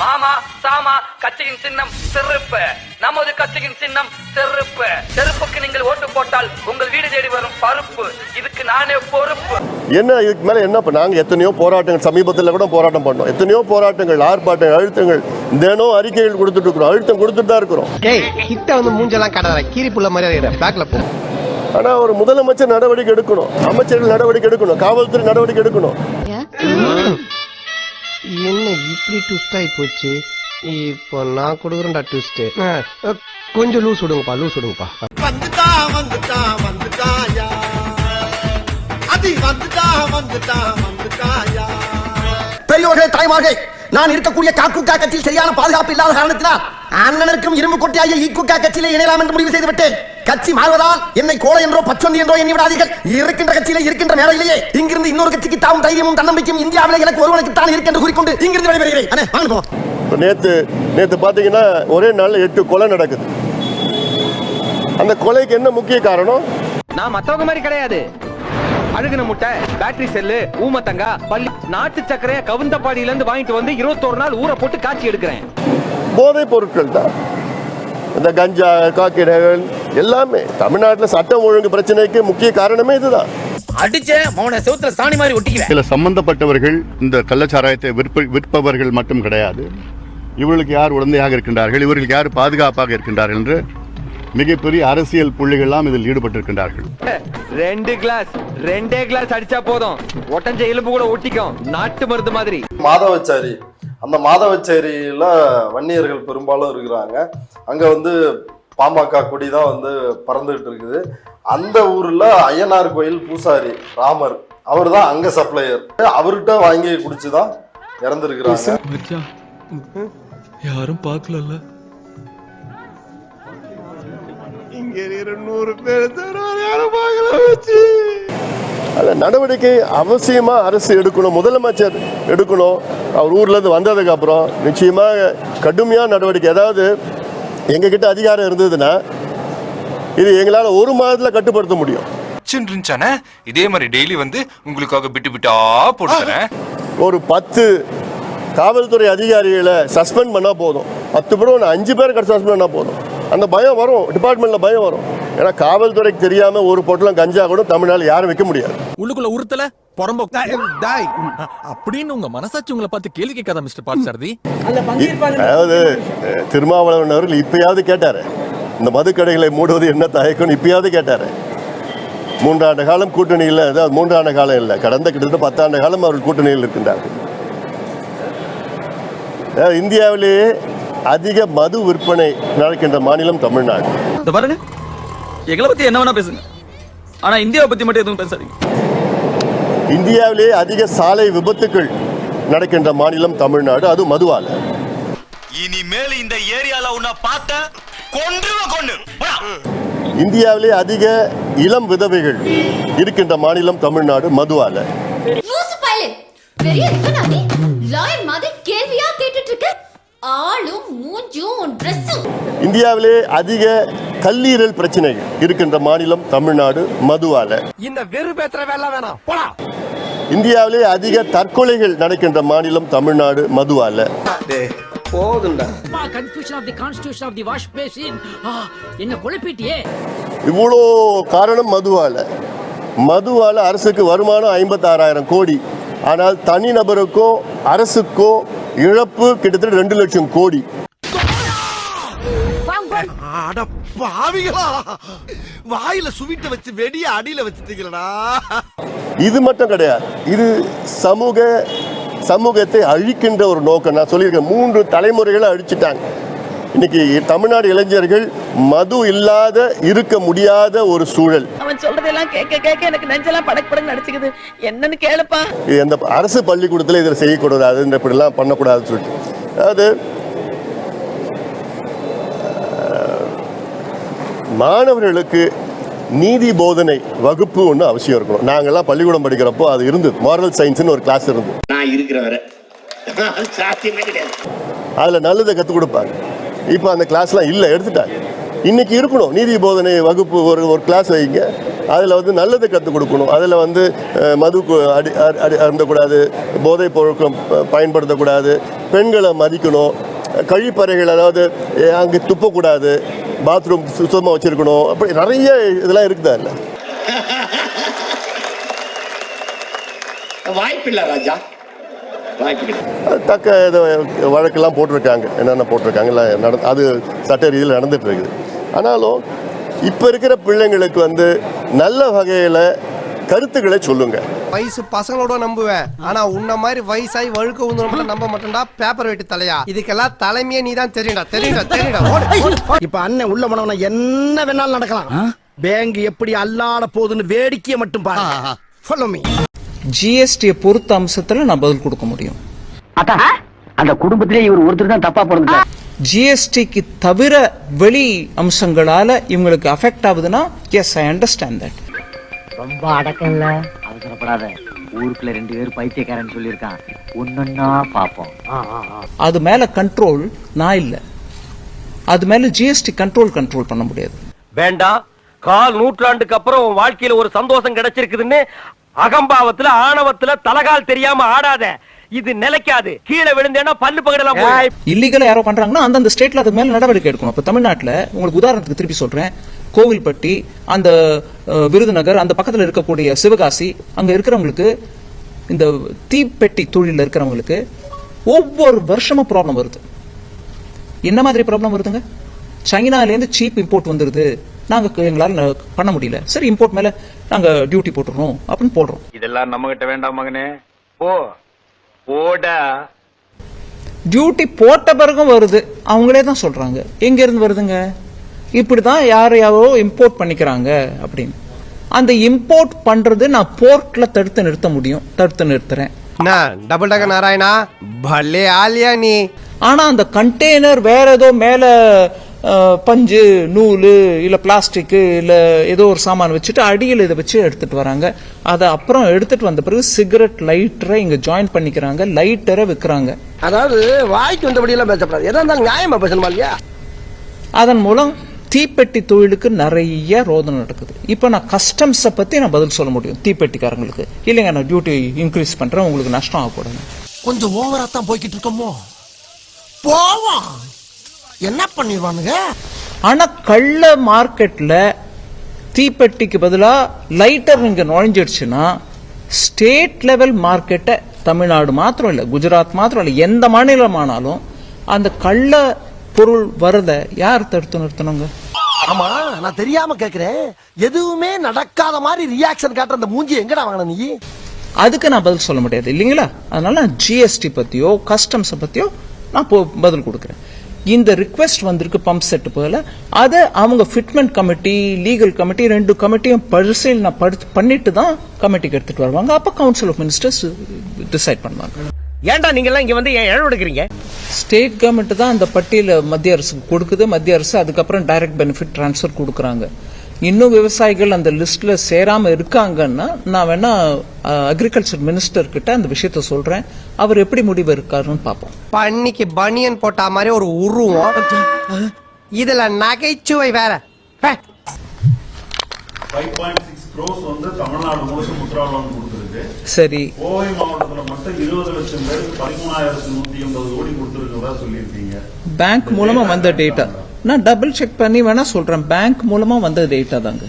மாமா சாமா கட்சியின் சின்னம் செருப்பு. நமது கட்சியின் சின்னம் செருப்பு. செருப்புக்கு நீங்கள் ஓட்டு போட்டால் உங்கள் வீடு தேடி வரும் பருப்பு. இதுக்கு நானே பொறுப்பு. என்ன இதுக்கு மேலே என்ன பண்ண நாங்கள் எத்தனையோ போராட்டங்கள் சமீபத்தில் கூட போராட்டம் பண்ணோம். எத்தனையோ போராட்டங்கள் ஆர்ப்பாட்டங்கள் அழுத்தங்கள் தினம் அறிக்கைகள் கொடுத்துட்டு இருக்கிறோம். அழுத்தம் கொடுத்துட்டு தான் இருக்கிறோம். டேய் கிட்ட வந்து மூஞ்செல்லாம் காட்டாத கீரி புள்ள மாதிரி பேக்ல போ. ஆனால் ஒரு முதலமைச்சர் நடவடிக்கை எடுக்கணும். அமைச்சர்கள் நடவடிக்கை எடுக்கணும். காவல்துறை நடவடிக்கை எடுக்கணும். என்ன இப்படி ட்விஸ்ட் ஆகி போச்சு? இப்போ நான் கொடுக்குறேன்டா ட்விஸ்ட் கொஞ்சம் லூஸ் விடுங்கப்பா லூஸ் விடுங்கப்பா. வந்துட்டா வந்துட்டா வந்துட்டாயா? அது வந்துட்டா வந்துட்டா வந்துட்டாயா? பெரியோர்களே தாய்மார்களே நான் இருக்கக்கூடிய காக்குக்கா கட்சியில் சரியான பாதுகாப்பு இல்லாத காரணத்தினால் அண்ணனுக்கும் இரும்பு கொட்டியாகிய ஈக்குக்கா கட்சியிலே இணையலாம் என்று முடிவு செய்து விட்டேன் கட்சி மாறுவதால் என்னை கோலை என்றோ பச்சொந்தி என்றோ எண்ணி விடாதீர்கள். இருக்கின்ற கட்சியிலே இருக்கின்ற மேடையிலேயே இங்கிருந்து இன்னொரு கட்சிக்கு தாவும் தைரியமும் தன்னம்பிக்கையும் இந்தியாவிலே எனக்கு ஒருவனுக்கு தான் இருக்கென்று கூறிக்கொண்டு இங்கிருந்து விடைபெறுகிறேன். நேற்று நேற்று பார்த்தீங்கன்னா ஒரே நாளில் எட்டு கொலை நடக்குது. அந்த கொலைக்கு என்ன முக்கிய காரணம்? நான் மத்தவங்க மாதிரி கிடையாது. அழுகுன முட்டை பேட்டரி செல்லு ஊமத்தங்கா பள்ளி நாட்டு சக்கரைய கவுந்தப்பாடியில இருந்து வாங்கிட்டு வந்து இருபத்தோரு நாள் ஊற போட்டு காய்ச்சி எடுக்கிறேன். போதைப் பொருட்கள் தான். இந்த கஞ்சா காக்கிரகள் எல்லாமே தமிழ்நாட்டில் சட்டம் ஒழுங்கு பிரச்சனைக்கு முக்கிய காரணமே இதுதான். அடிச்சேன் மௌன செவுத்துல சாணி மாதிரி ஒட்டிக்குவேன். இதில் சம்பந்தப்பட்டவர்கள் இந்த கள்ளச்சாராயத்தை விற்ப விற்பவர்கள் மட்டும் கிடையாது. இவர்களுக்கு யார் உடந்தையாக இருக்கின்றார்கள் இவர்களுக்கு யார் பாதுகாப்பாக இருக்கின்றார்கள் என்று மிகப்பெரிய அரசியல் புள்ளிகள்லாம் இதில் ஈடுபட்டிருக்கின்றார்கள். ரெண்டு கிளாஸ் ரெண்டே கிளாஸ் அடிச்சா போதும். ஒட்டஞ்ச எலும்பு கூட ஒட்டிக்கும். நாட்டு மருந்து மாதிரி. மாதவச்சாரி அந்த மாதவச்சேரியில வன்னியர்கள் பெரும்பாலும் இருக்கிறாங்க. அங்க வந்து பாமக கொடி தான் வந்து பறந்துகிட்டு இருக்குது. அந்த ஊர்ல ஐயனார் கோயில் பூசாரி ராமர் அவர் தான் அங்க சப்ளையர். அவர்கிட்ட வாங்கி குடிச்சுதான் இறந்துருக்கிறாங்க. மச்சான் யாரும் பார்க்கலல்ல அதில் நடவடிக்கை அவசியமா அரசு எடுக்கணும் முதலமைச்சர் எடுக்கணும். அவர் ஊர்ல இருந்து வந்ததுக்கு அப்புறம் நிச்சயமாக கடுமையான நடவடிக்கை. அதாவது எங்ககிட்ட அதிகாரம் இருந்ததுன்னா இது எங்களால் ஒரு மாதத்தில் கட்டுப்படுத்த முடியும். இருந்துச்சானே இதே மாதிரி டெய்லி வந்து உங்களுக்காக பிட்டு பிட்டா போட்டுறேன் ஒரு பத்து காவல்துறை அதிகாரிகளை சஸ்பெண்ட் பண்ணால் போதும். பத்து பேரும் ஒன்று அஞ்சு பேர் கிட்ட சஸ்பெண்ட் பண்ணால் போதும். அந்த பயம் வரும் டிபார்ட்மெண்ட்டில் பயம் வரும். ஏன்னா காவல்துறைக்கு தெரியாமல் ஒரு பொட்டலம் கஞ்சா கூட தமிழ்நாடு யாரும் வைக்க முடியாது. உள்ளுக்குள்ள உறுத்தல புறம்போ. அப்படின்னு உங்க மனசாட்சி உங்களை பார்த்து கேள்வி கேட்காத மிஸ்டர் பார்த்தசாரதி அதாவது அஹ், திருமாவளவன் அவர்கள் இப்பயாவது கேட்டார். இந்த மதுக்கடைகளை மூடுவது என்ன தயக்கம்னு இப்பயாவது கேட்டார். மூன்றாண்டு காலம் கூட்டணியில் அதாவது மூன்றாண்டு காலம் இல்லை கடந்த கிட்டத்தட்ட பத்தாண்டு காலம் அவர்கள் கூட்டணியில் இருக்கின்றார்கள். இந்தியாவிலேயே அதிக மது விற்பனை நடக்கின்ற மாநிலம் தமிழ்நாடு. எங்களை பத்தி என்ன வேணா பேசுங்க. ஆனா இந்தியாவை பத்தி மட்டும் எதுவும் பேசாதீங்க. இந்தியாவிலேயே அதிக சாலை விபத்துக்கள் நடக்கின்ற மாநிலம் தமிழ்நாடு அது மதுவால. இனிமேல் இந்த ஏரியால உன்னை பார்த்த கொன்று. கொண்டு இந்தியாவிலே அதிக இளம் விதவைகள் இருக்கின்ற மாநிலம் தமிழ்நாடு மதுவால. லூசு பையலே. பெரிய இருக்கனா நீ லாயர் மாதிரி கேள்வியா கேட்டுட்டு இருக்க? ஆளும் மூஞ்சும் ட்ரெஸ்ஸும் இந்தியாவிலே அதிக கல்லீரல் பிரச்சனைகள் இருக்கின்ற மாநிலம் தமிழ்நாடு மதுவால. இந்த வெறு பேத்துற வேலை வேணாம். போடா. இந்தியாவிலே அதிக தற்கொலைகள் நடக்கின்ற மாநிலம் தமிழ்நாடு மதுவால. போதும்டா. Confusion of the constitution of the wash basin என்ன குழப்பிட்டியே? இவ்வளோ காரணம் மதுவால. மதுவால அரசுக்கு வருமானம் ஐம்பத்தாறாயிரம் கோடி. ஆனால் தனிநபருக்கோ அரசுக்கோ இழப்பு கிட்டத்தட்ட ரெண்டு லட்சம் கோடி. பாவிகளா? வாயில சுவிட்ட வச்சு வெடிய அடியில வச்சுட்டீங்களடா. இது மட்டும் கிடையாது. இது சமூக சமூகத்தை அழிக்கின்ற ஒரு நோக்கம். நான் சொல்லியிருக்கேன் மூன்று தலைமுறைகளை அழிச்சிட்டாங்க. இன்னைக்கு தமிழ்நாடு இளைஞர்கள் மது இல்லாத இருக்க முடியாத ஒரு சூழல். அவன் சொல்றதெல்லாம் கேட்க கேட்க எனக்கு நெஞ்செல்லாம் படக்கு படக்கு நடிச்சுக்குது. என்னன்னு கேளுப்பா. இது அந்த அரசு பள்ளிக்கூடத்தில் இதில் செய்யக்கூடாது இந்த இப்படிலாம் பண்ணக்கூடாதுன்னு சொல்லிட்டு. அதாவது மாணவர்களுக்கு நீதி போதனை வகுப்பு ஒன்று அவசியம் இருக்கணும். நாங்கள்லாம் பள்ளிக்கூடம் படிக்கிறப்போ அது இருந்தது. மாரல் சயின்ஸ்னு ஒரு கிளாஸ் இருந்தது. நான் இருக்கிற வரை. அதில் நல்லதை கற்றுக் கொடுப்பாங்க. இப்போ அந்த கிளாஸ்லாம் இல்லை எடுத்துட்டாங்க. இன்னைக்கு இருக்கணும். நீதி போதனை வகுப்பு ஒரு ஒரு கிளாஸ் வைங்க. அதில் வந்து நல்லது கற்றுக் கொடுக்கணும். அதில் வந்து மது அடி அடி- அருந்தக்கூடாது. போதைப் பொருட்கள் பயன்படுத்தக்கூடாது. பெண்களை மதிக்கணும். கழிப்பறைகள் அதாவது அங்கே துப்பக்கூடாது. பாத்ரூம் சுத்தமாக வச்சுருக்கணும். அப்படி நிறைய இதெல்லாம் இருக்குதா இல்லை? வாய்ப்பில்லை ராஜா. தக்க இது வழக்கெல்லாம் போட்டிருக்காங்க. என்னென்ன போட்டிருக்காங்க? எல்லாம் நட அது சட்ட ரீதியில் நடந்துட்டு இருக்குது. ஆனாலும் இப்போ இருக்கிற பிள்ளைங்களுக்கு வந்து நல்ல வகையில் கருத்துக்களை சொல்லுங்க. வயசு பசங்களோட நம்புவேன். ஆனா உன்ன மாதிரி வயசாகி வழுக்க உந்து நம்ப மாட்டேன்டா பேப்பர் வெட்டி தலையா. இதுக்கெல்லாம் தலைமையே நீ தான் தெரியும்டா தெரியும்டா. தெரியும்டா. இப்ப அண்ணன் உள்ள போனவன என்ன வேணாலும் நடக்கலாம். பேங்க் எப்படி அல்லாட போகுதுன்னு வேடிக்கையை மட்டும் பாருங்க Follow me. ஜிஎஸ்டியை பொறுத்த அம்சத்துல நான் பதில் கொடுக்க முடியும். அந்த குடும்பத்திலே இவர் ஒருத்தர் தான் தப்பா பிறந்தார் ஜிஎஸ்டிக்கு தவிர வெளி அம்சங்களால இவங்களுக்கு அஃபெக்ட் ஆகுதுன்னா எஸ் ஐ அண்டர்ஸ்டாண்ட் தட் ரொம்ப அடக்கம் இல்ல அவசரப்படாத. ஊருக்குள்ள ரெண்டு பேரும் பைத்தியக்காரன் சொல்லியிருக்கான். ஒன்னொன்னா பாப்போம் அது மேல கண்ட்ரோல் நான் இல்ல. அது மேல ஜிஎஸ்டி கண்ட்ரோல் கண்ட்ரோல் பண்ண முடியாது. வேண்டாம் கால் நூற்றாண்டுக்கு அப்புறம் உன் வாழ்க்கையில ஒரு சந்தோஷம் கிடைச்சிருக்குதுன்னு அகம்பாவத்துல ஆணவத்துல தலகால் தெரியாம ஆடாத. இது நிலைக்காது. கீழே விழுந்தேன்னா பல்லு பகடலாம் இல்லீகலா யாரோ பண்றாங்கன்னா அந்தந்த ஸ்டேட்ல அதுக்கு மேல நடவடிக்கை எடுக்கணும். இப்ப தமிழ்நாட்டுல உங்களுக்கு உதாரணத்துக்கு திருப்பி சொல்றேன். கோவில்பட்டி அந்த விருதுநகர் அந்த பக்கத்துல இருக்கக்கூடிய சிவகாசி அங்க இருக்கிறவங்களுக்கு இந்த தீப்பெட்டி தொழில இருக்கிறவங்களுக்கு ஒவ்வொரு வருஷமும் ப்ராப்ளம் வருது. என்ன மாதிரி ப்ராப்ளம் வருதுங்க? சைனால இருந்து சீப் இம்போர்ட் வந்துருது. நாங்க க- எங்களால பண்ண முடியல. சரி இம்போர்ட் மேல நாங்க டியூட்டி போட்டுறோம் அப்படின்னு போடுறோம். இதெல்லாம் நம்ம கிட்ட வேண்டாம் மகனே. போ. போடா. டியூட்டி போட்ட பிறகும் வருது. அவங்களே தான் சொல்றாங்க. எங்க இருந்து வருதுங்க? இப்படிதான் யாரையாவோ இம்போர்ட் பண்ணிக்கிறாங்க அப்படின்னு. அந்த இம்போர்ட் பண்றது நான் போர்ட்ல தடுத்து நிறுத்த முடியும். தடுத்து நிறுத்துறேன். என்ன? டபுள் டக்க நாராயணா? பல்லே ஆலியா நீ. ஆனா அந்த கண்டெய்னர் வேற ஏதோ மேல பஞ்சு நூல் இல்ல பிளாஸ்டிக் இல்ல ஏதோ ஒரு சாமான் வச்சுட்டு அடியில் இதை வச்சு எடுத்துட்டு வராங்க. அதை அப்புறம் எடுத்துட்டு வந்த பிறகு சிகரெட் லைட்டரை இங்க ஜாயின் பண்ணிக்கிறாங்க. லைட்டரை விற்கிறாங்க அதாவது வாய்க்கு வந்தபடி எல்லாம் பேசப்படாது. எதா இருந்தாலும் நியாயமா பேசணுமா இல்லையா? அதன் மூலம் தீப்பெட்டி தொழிலுக்கு நிறைய ரோதனை நடக்குது. இப்போ நான் கஸ்டம்ஸை பத்தி நான் பதில் சொல்ல முடியும் தீப்பெட்டிக்காரங்களுக்கு. இல்லைங்க நான் டியூட்டி இன்க்ரீஸ் பண்றேன். உங்களுக்கு நஷ்டம் ஆகக்கூடாது. கொஞ்சம் ஓவரா தான் போய்கிட்டு இருக்கோமோ? போவோம். என்ன பண்ணிடுவானுங்க? ஆனா கள்ள மார்க்கெட்ல தீப்பெட்டிக்கு பதிலா லைட்டர் இங்க நுழைஞ்சிடுச்சுன்னா ஸ்டேட் லெவல் மார்க்கெட்டை தமிழ்நாடு மாத்திரம் இல்ல குஜராத் மாத்திரம் இல்ல எந்த மாநிலமானாலும் அந்த கள்ள பொருள் வரத யார் தடுத்து நிறுத்தணுங்க? ஆமா நான் தெரியாம கேக்குறேன். எதுவுமே நடக்காத மாதிரி ரியாக்ஷன் காட்டுற அந்த மூஞ்சி எங்கடா வாங்கின நீ? அதுக்கு நான் பதில் சொல்ல முடியாது இல்லைங்களா? அதனால நான் ஜிஎஸ்டி பத்தியோ கஸ்டம்ஸை பத்தியோ நான் பதில் கொடுக்குறேன். இந்த ரிக்வெஸ்ட் வந்திருக்கு பம்ப் செட் போல. அதை அவங்க ஃபிட்மெண்ட் கமிட்டி லீகல் கமிட்டி ரெண்டு கமிட்டியும் பரிசீலனை பண்ணிட்டு தான் கமிட்டிக்கு எடுத்துட்டு வருவாங்க. அப்ப கவுன்சில் ஆஃப் மினிஸ்டர்ஸ் டிசைட் பண்ணுவாங்க. ஏன்டா நீங்க எல்லாம் இங்க வந்து ஏன் இழவு எடுக்கிறீங்க? ஸ்டேட் கவர்மெண்ட் தான் அந்த பட்டியலை மத்திய அரசுக்கு கொடுக்குது. மத்திய அரசு அதுக்கப்புறம் டைரக்ட் பெனிஃபிட் ட்ரான்ஸ்ஃபர் கொடுக்குறாங்க. இன்னும் விவசாயிகள் அந்த லிஸ்ட்ல சேராம இருக்காங்கன்னா நான் வேணா அக்ரிகல்ச்சர் மினிஸ்டர் கிட்ட அந்த விஷயத்த சொல்றேன். அவர் எப்படி முடிவு இருக்காருன்னு பார்ப்போம். பண்ணிக்கு பனியன் போட்டா மாதிரி ஒரு உருவம். இதுல நகைச்சுவை வேற. ஹே. ஃபைவ் பாயிண்ட் சிக்ஸ் க்ரோஸ் வந்து தமிழ்நாடு முழுக்க முத்ரா லோன் கொடுத்துருக்கு. சரி. கோவை மாவட்டத்தில் மட்டும் இருபது லட்சம் பேருக்கு பதிமூணாயிரத்தி நூத்தி எண்பது கோடி கொடுத்துருக்கிறதா சொல்லியிருக்கீங்க. பேங்க் மூலமா வந்த டேட்டா நான் டபுள் செக் பண்ணி வேணா சொல்றேன். பேங்க் மூலமா வந்த டேட்டா தாங்க.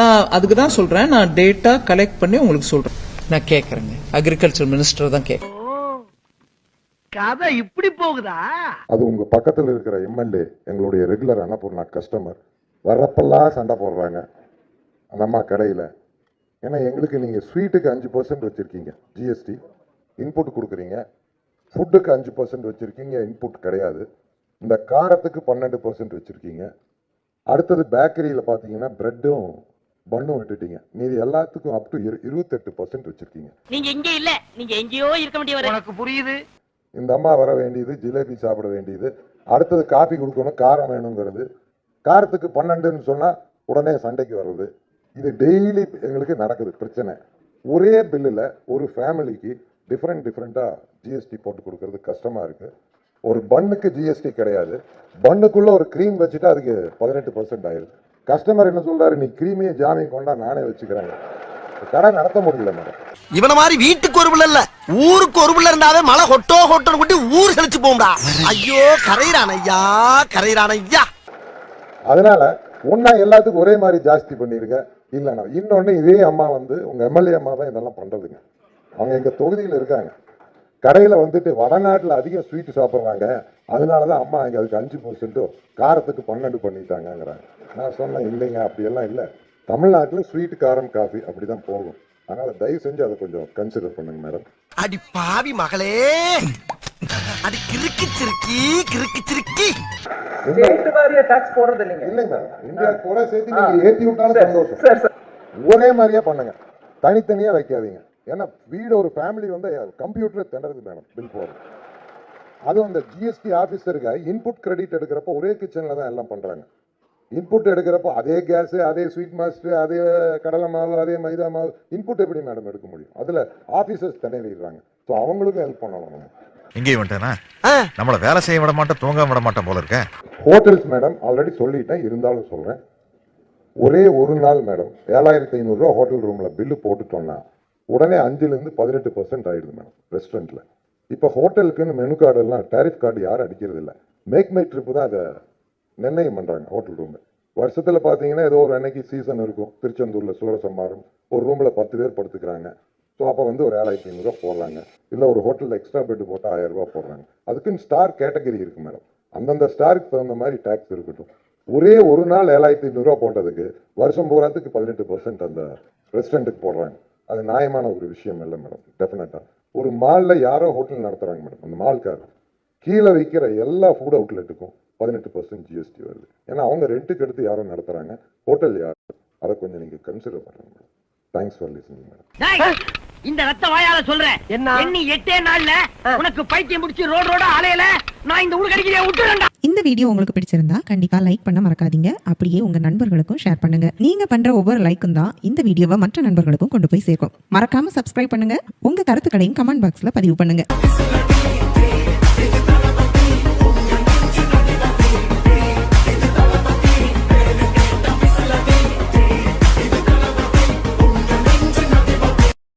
நான் அதுக்கு தான் சொல்றேன். நான் டேட்டா கலெக்ட் பண்ணி உங்களுக்கு சொல்றேன். நான் கேட்கறேங்க அக்ரிகல்ச்சர் மினிஸ்டர் தான் கேட்கறேன் கதை இப்படி போகுதா? அது உங்க பக்கத்துல இருக்கிற எம்எல்ஏ எங்களுடைய ரெகுலர் அன்னபூர்ணா கஸ்டமர் வர்றப்பெல்லாம் சண்டை போடுறாங்க. அந்த அம்மா கடையில். ஏன்னா எங்களுக்கு நீங்கள் ஸ்வீட்டுக்கு அஞ்சு பர்சன்ட் வச்சுருக்கீங்க ஜிஎஸ்டி இன்புட் கொடுக்குறீங்க. ஃபுட்டுக்கு அஞ்சு பர்சன்ட் வச்சுருக்கீங்க இன்புட் கிடையாது. இந்த காரத்துக்கு பன்னெண்டு பர்சன்ட் வச்சுருக்கீங்க. அடுத்தது பேக்கரியில் பார்த்தீங்கன்னா ப்ரெட்டும் பன்னும் விட்டுட்டீங்க. மீதி எல்லாத்துக்கும் அப் டு இருபத்தெட்டு பர்சன்ட் வச்சுருக்கீங்க. நீங்க இங்க இல்ல நீங்க எங்கேயோ இருக்க வேண்டியவர் எனக்கு புரியுது? இந்த அம்மா வர வேண்டியது ஜிலேபி சாப்பிட வேண்டியது. அடுத்தது காஃபி கொடுக்கணும் காரம் வேணுங்கிறது. காரத்துக்கு பன்னெண்டுன்னு சொன்னால் உடனே சண்டைக்கு வர்றது. இது டெய்லி எங்களுக்கு நடக்குது பிரச்சனை. ஒரே பில்லில் ஒரு ஃபேமிலிக்கு டிஃப்ரெண்ட் டிஃப்ரெண்ட்டாக ஜிஎஸ்டி போட்டு கொடுக்கறது கஷ்டமாக இருக்குது ஒரு பன்னுக்கு ஜிஎஸ்டி கிடையாது. பன்னுக்குள்ளே ஒரு க்ரீம் வச்சுட்டு அதுக்கு பதினெட்டு பர்சன்ட் ஆயிடுது கஸ்டமர் என்ன சொல்கிறாரு நீ க்ரீமையும் ஜாமீன் கொண்டா நானே வச்சுக்கிறேன். கடை நடத்த முடியல மேடம். இவன மாதிரி வீட்டுக்கு ஒரு பிள்ளை இல்ல. ஊருக்கு ஒரு பிள்ளை இருந்தாவே மழை ஹொட்டோ ஹொட்டோன்னு கூட்டி ஊர் கழிச்சு போகும்டா. ஐயோ கரையிறான் ஐயா கரையிறான் ஐயா. அதனால ஒன்றா எல்லாத்துக்கும் ஒரே மாதிரி ஜாஸ்தி பண்ணிருங்க. இல்லைண்ணா இன்னொன்று இதே அம்மா வந்து உங்கள் எம்எல்ஏ அம்மா தான் இதெல்லாம் பண்ணுறதுங்க அவங்க எங்கள் தொகுதியில் இருக்காங்க. கடையில் வந்துட்டு வடநாட்டில் அதிகம் ஸ்வீட் சாப்பிட்றாங்க அதனால தான் அம்மா இங்கே அதுக்கு அஞ்சு பர்சன்ட்டோ காரத்துக்கு பன்னெண்டு பண்ணிட்டாங்கங்கிறாங்க. நான் சொன்னேன் இல்லைங்க அப்படியெல்லாம் இல்லை. தமிழ்நாட்டில் ஸ்வீட் காரம் காஃபி அப்படி தான் போகும். அதனால் தயவு செஞ்சு அதை கொஞ்சம் கன்சிடர் பண்ணுங்க மேடம் அடி பாவி மகளே! அடி கிறுக்கு சிறுக்கி கிறுக்கு சிறுக்கி! டாக்ஸ் போடுறது இல்லைங்க. இல்லை மேடம் இந்தியா கூட சேர்த்து நீங்கள் ஏற்றி விட்டாலும் சந்தோஷம். ஒரே மாதிரியே பண்ணுங்க. தனித்தனியாக வைக்காதீங்க. ஏன்னா வீடு ஒரு ஃபேமிலி வந்து கம்ப்யூட்டர் திணறது மேடம் பில் போடுறது. அதுவும் அந்த ஜிஎஸ்டி ஆஃபீஸருக்கு இன்புட் கிரெடிட் எடுக்கிறப்போ ஒரே கிச்சனில் தான் எல்லாம் பண்ணுறாங்க இன்புட் எடுக்கிறப்போ அதே கேஸு அதே ஸ்வீட் மாஸ்டர் அதே கடலை மாவு அதே மைதா மாவு இன்புட் எப்படி மேடம் எடுக்க முடியும்? அதில் ஆஃபீஸர்ஸ் திணறிடுறாங்க ஸோ அவங்களுக்கும் ஹெல்ப் பண்ணலாம் நம்ம. இங்கேயும் வந்துட்டேனா? நம்மள வேலை செய்ய விட மாட்டோம் தூங்க விட மாட்டோம் போல இருக்க. ஹோட்டல்ஸ் மேடம் ஆல்ரெடி சொல்லிட்டேன் இருந்தாலும் சொல்கிறேன் ஒரே ஒரு நாள் மேடம் ஏழாயிரத்தி ஐநூறுரூவா ஹோட்டல் ரூமில் பில்லு போட்டுட்டோம்னா உடனே அஞ்சுலேருந்து பதினெட்டு பர்சன்ட் ஆகிடுது மேடம் ரெஸ்டாரண்ட்டில் இப்போ ஹோட்டலுக்குன்னு மெனு கார்டெல்லாம் டேரிஃப் கார்டு யாரும் அடிக்கிறது இல்லை மேக் மை ட்ரிப்பு தான் அதை நிர்ணயம் பண்ணுறாங்க ஹோட்டல் ரூமு வருஷத்தில் பார்த்தீங்கன்னா ஏதோ ஒரு அன்னைக்கு சீசன் இருக்கும். திருச்செந்தூரில் சூரசம்மாரம் ஒரு ரூமில் பத்து பேர் படுத்துக்கிறாங்க. ஸோ அப்போ வந்து ஒரு ஏழாயிரத்தி ஐநூறுரூவா போடுறாங்க. இல்லை ஒரு ஹோட்டலில் எக்ஸ்ட்ரா பெட் போட்டால் ஆயிரரூபா போடுறாங்க. அதுக்குன்னு ஸ்டார் கேட்டகரி இருக்குது மேடம் அந்தந்த ஸ்டாருக்கு தகுந்த மாதிரி டேக்ஸ் இருக்கட்டும். ஒரே ஒரு நாள் ஏழாயிரத்தி ஐநூறுரூவா போட்டதுக்கு வருஷம் பூராத்துக்கு பதினெட்டு பர்சன்ட் அந்த ரெஸ்டாரண்ட்டுக்கு போடுறாங்க. அது நியாயமான ஒரு விஷயம் இல்லை மேடம் டெஃபினட்டாக ஒரு மாலில் யாரோ ஹோட்டல் நடத்துகிறாங்க மேடம் அந்த மால்காரர் கீழே விற்கிற எல்லா ஃபுட் அவுட்லெட்டுக்கும் பதினெட்டு பர்சன்ட் ஜிஎஸ்டி வருது. ஏன்னா அவங்க ரெண்ட்டுக்கு எடுத்து யாரோ நடத்துகிறாங்க ஹோட்டல் யார்? அதை கொஞ்சம் நீங்கள் கன்சிடர் பண்ணுங்க madam thanks for listening madam இந்த ரத்த வாயால சொல்றேன். என்ன? எண்ணி எட்டே நாள்ல உனக்கு பைத்தியம் முடிச்சு ரோடு ரோட அலையல நான் இந்த ஊர் கடிக்கிறேன் விட்டுறேன்டா. இந்த வீடியோ உங்களுக்கு பிடிச்சிருந்தா கண்டிப்பா லைக் பண்ண மறக்காதீங்க. அப்படியே உங்க நண்பர்களுக்கும் ஷேர் பண்ணுங்க. நீங்க பண்ற ஒவ்வொரு லைக்கும் தான் இந்த வீடியோவை மற்ற நண்பர்களுக்கும் கொண்டு போய் சேர்க்கும். மறக்காம சப்ஸ்கிரைப் பண்ணுங்க. உங்க கருத்துக்களையும் கமெண்ட் பாக்ஸ்ல பதிவு பண்ணுங்க.